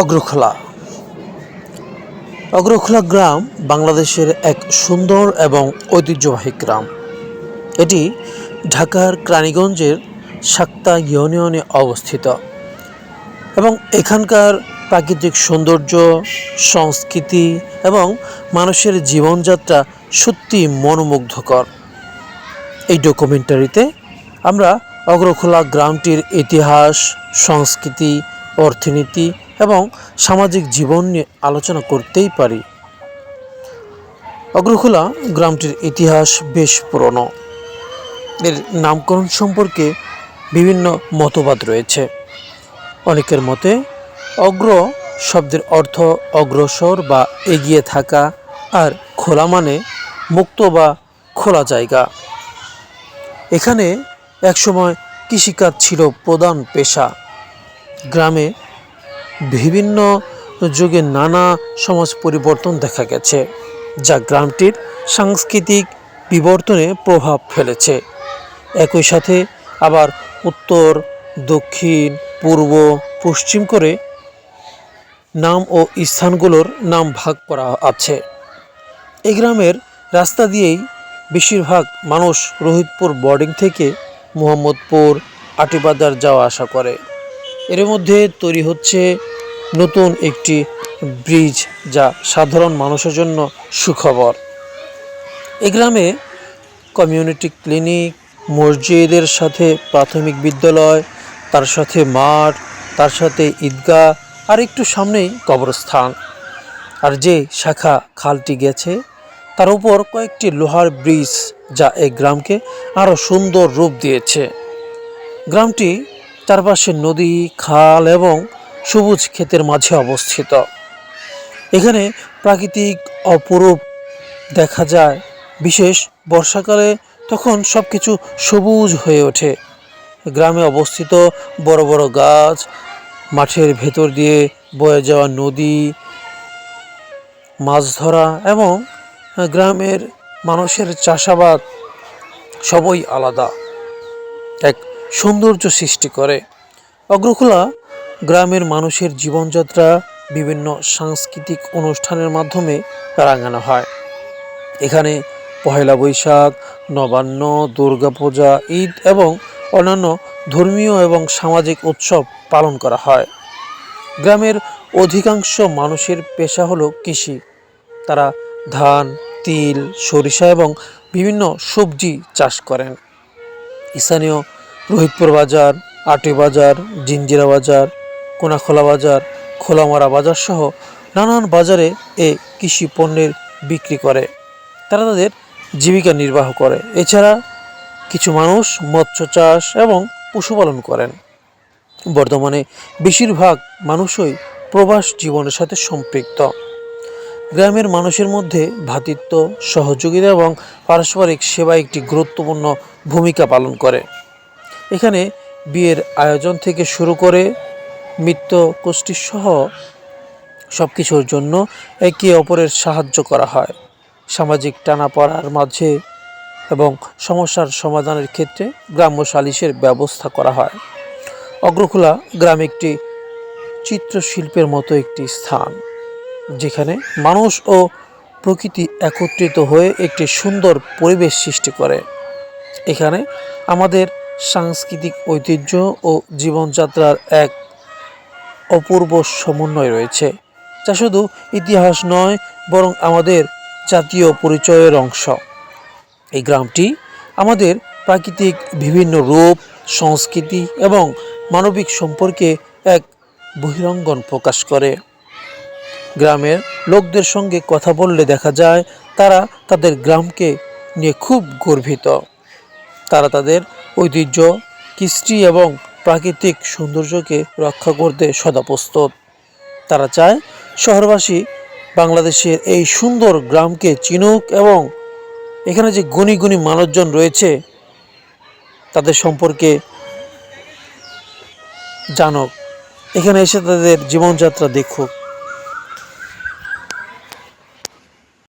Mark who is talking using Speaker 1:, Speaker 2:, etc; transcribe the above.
Speaker 1: অগ্রখোলা। অগ্রখোলা গ্রাম বাংলাদেশের এক সুন্দর এবং ঐতিহ্যবাহী গ্রাম। এটি ঢাকার ক্রানীগঞ্জের সাক্তা ইউনিয়নে অবস্থিত এবং এখানকার প্রাকৃতিক সৌন্দর্য, সংস্কৃতি এবং মানুষের জীবনযাত্রা সত্যি মনোমুগ্ধকর। এই ডকুমেন্টারিতে আমরা অগ্রখোলা গ্রামটির ইতিহাস, সংস্কৃতি, অর্থনীতি এবং সামাজিক জীবন নিয়ে আলোচনা করতেই পারি। অগ্রখোলা গ্রামটির ইতিহাস বেশ পুরনো। এর নামকরণ সম্পর্কে বিভিন্ন মতবাদ রয়েছে। অনেকের মতে, অগ্র শব্দের অর্থ অগ্রসর বা এগিয়ে থাকা আর খোলা মানে মুক্ত বা খোলা জায়গা। এখানে একসময় কৃষিকাজ ছিল প্রধান পেশা। গ্রামে বিভিন্ন যুগে নানা সমাজ পরিবর্তন দেখা গেছে, যা গ্রামটির সাংস্কৃতিক বিবর্তনে প্রভাব ফেলেছে। একই সাথে আবার উত্তর, দক্ষিণ, পূর্ব, পশ্চিম করে নাম ও স্থানগুলোর নাম ভাগ করা আছে। এই গ্রামের রাস্তা দিয়েই বেশিরভাগ মানুষ রোহিতপুর বোর্ডিং থেকে মোহাম্মদপুর আটিবাজার যাওয়া আসা করে। এর মধ্যে তৈরি হচ্ছে নতুন একটি ব্রিজ যা সাধারণ মানুষের জন্য সুখবর। এই গ্রামে কমিউনিটি ক্লিনিক, মসজিদের সাথে প্রাথমিক বিদ্যালয়, তার সাথে মাঠ, তার সাথে ঈদগাহ, আর একটু সামনেই কবরস্থান। আর যে শাখা খালটি গেছে, তার উপর কয়েকটি লোহার ব্রিজ যা এই গ্রামকে আরও সুন্দর রূপ দিয়েছে। গ্রামটি চারপাশে নদী, খাল এবং সবুজ ক্ষেতের মাঝে অবস্থিত। এখানে প্রাকৃতিক অপরূপ দেখা যায়। বিশেষ বর্ষাকালে তখন সব কিছু সবুজ হয়ে ওঠে। গ্রামে অবস্থিত বড় বড় গাছ, মাঠের ভেতর দিয়ে বয়ে যাওয়া নদী, মাছ ধরা এবং গ্রামের মানুষের চাষাবাদ সবই আলাদা। এক সৌন্দর্য সৃষ্টি করে। অগ্রখোলা গ্রামের মানুষের জীবনযাত্রা বিভিন্ন সাংস্কৃতিক অনুষ্ঠানের মাধ্যমে রাঙানো হয়। এখানে পহেলা বৈশাখ, নবান্ন, দুর্গাপূজা, ঈদ এবং অন্যান্য ধর্মীয় এবং সামাজিক উৎসব পালন করা হয়। গ্রামের অধিকাংশ মানুষের পেশা হলো কৃষি। তারা ধান, তিল, সরিষা এবং বিভিন্ন সবজি চাষ করেন। স্থানীয় রোহিতপুর বাজার, আটি বাজার, জিঞ্জিরা বাজার কোনাখোলা বাজার, খোলামারা বাজার সহ নানান বাজারে এ কৃষি পণ্যের বিক্রি করে। তারা তাদের জীবিকা নির্বাহ করে। এছাড়া কিছু মানুষ মৎস্য চাষ এবং পশুপালন করেন। বর্তমানে বেশিরভাগ মানুষই প্রবাস জীবনের সাথে সম্পৃক্ত। গ্রামের মানুষের মধ্যে ভ্রাতৃত্ব সহযোগিতা এবং পারস্পরিক সেবা একটি গুরুত্বপূর্ণ ভূমিকা পালন করে। এখানে বিয়ের আয়োজন থেকে শুরু করে সহ সব কিছুর জন্য একে অপরের সাহায্য করা হয়। সামাজিক টানাপড়ার মাঝে এবং সমস্যার সমাধানের ক্ষেত্রে গ্রাম্য সালিশের ব্যবস্থা করা হয়। অগ্রখোলা গ্রাম একটি চিত্রশিল্পের মতো একটি স্থান, যেখানে মানুষ ও প্রকৃতি একত্রিত হয়ে একটি সুন্দর পরিবেশ সৃষ্টি করে। এখানে আমাদের সাংস্কৃতিক ঐতিহ্য ও জীবনযাত্রার এক অপূর্ব সমন্বয় রয়েছে, যা শুধু ইতিহাস নয়, বরং আমাদের জাতীয় পরিচয়ের অংশ। এই গ্রামটি আমাদের প্রাকৃতিক বিভিন্ন রূপ, সংস্কৃতি এবং মানবিক সম্পর্কে এক বহিরঙ্গন প্রকাশ করে। গ্রামের লোকদের সঙ্গে কথা বললে দেখা যায়, তারা তাদের গ্রামকে নিয়ে খুব গর্বিত। তারা তাদের ঐতিহ্য, কৃষ্টি এবং প্রাকৃতিক সৌন্দর্যকে রক্ষা করতে সদা প্রস্তুত। তারা চায় শহরবাসী বাংলাদেশের এই সুন্দর গ্রামকে চিনুক এবং এখানে যে গুণী গুণী মানুষজন রয়েছে, তাদের সম্পর্কে জানুক। এখানে এসে তাদের জীবনযাত্রা দেখুক।